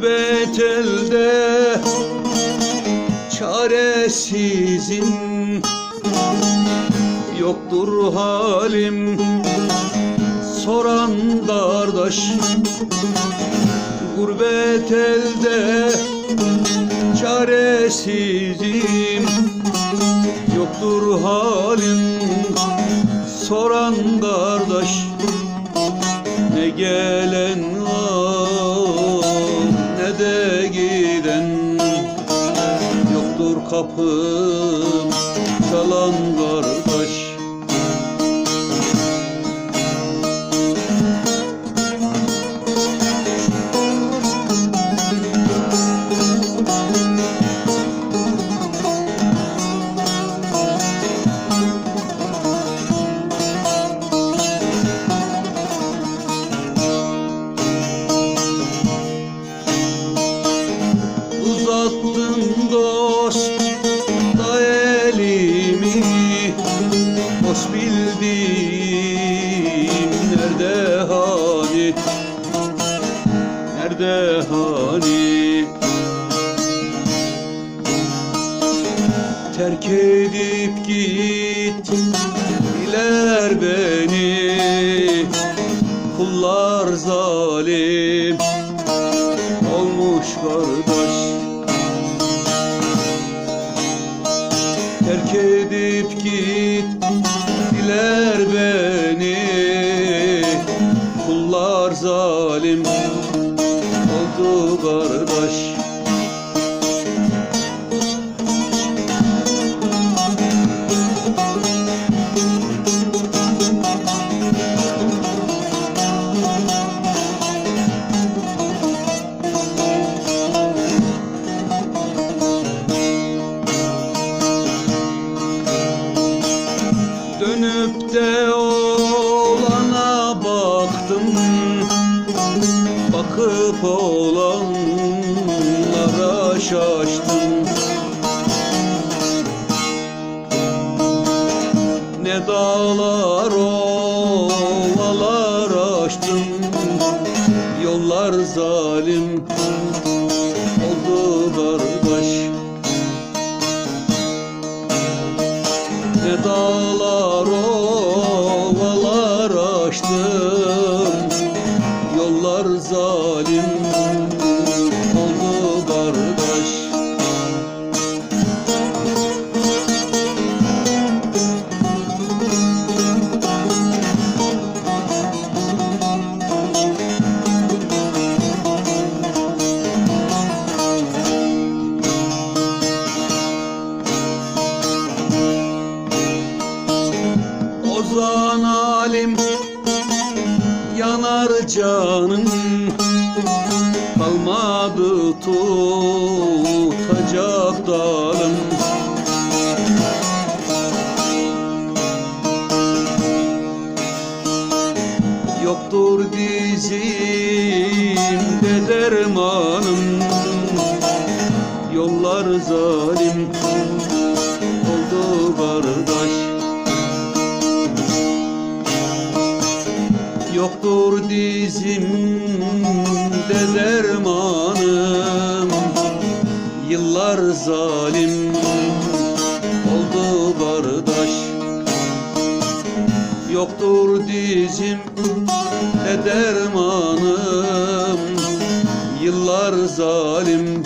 Gurbet elde çaresizim. Yoktur halim soran kardeş. Gurbet elde çaresizim. Yoktur halim soran kardeş. Ne gelen kapım çalan kardeş. Uzattın dost Nerede hani Terk edip gittiler beni. Kullar zalim olmuş kardeş. Terk edip gittiler beni zalim oldu kardeş. Dönüp de oğlana Bakıp oğlanlara şaştım. Ne dağlar ovalar açtım. Yollar zalim oldu kardeş. Ne dağlar ovalar Yollar yanar canım. Kalmadı tutacak dalım. Yoktur dizimde dermanım. Yollar zalim Yoktur dizimde dermanım. Yıllar zalim oldu kardeş Yoktur dizimde dermanım. Yıllar zalim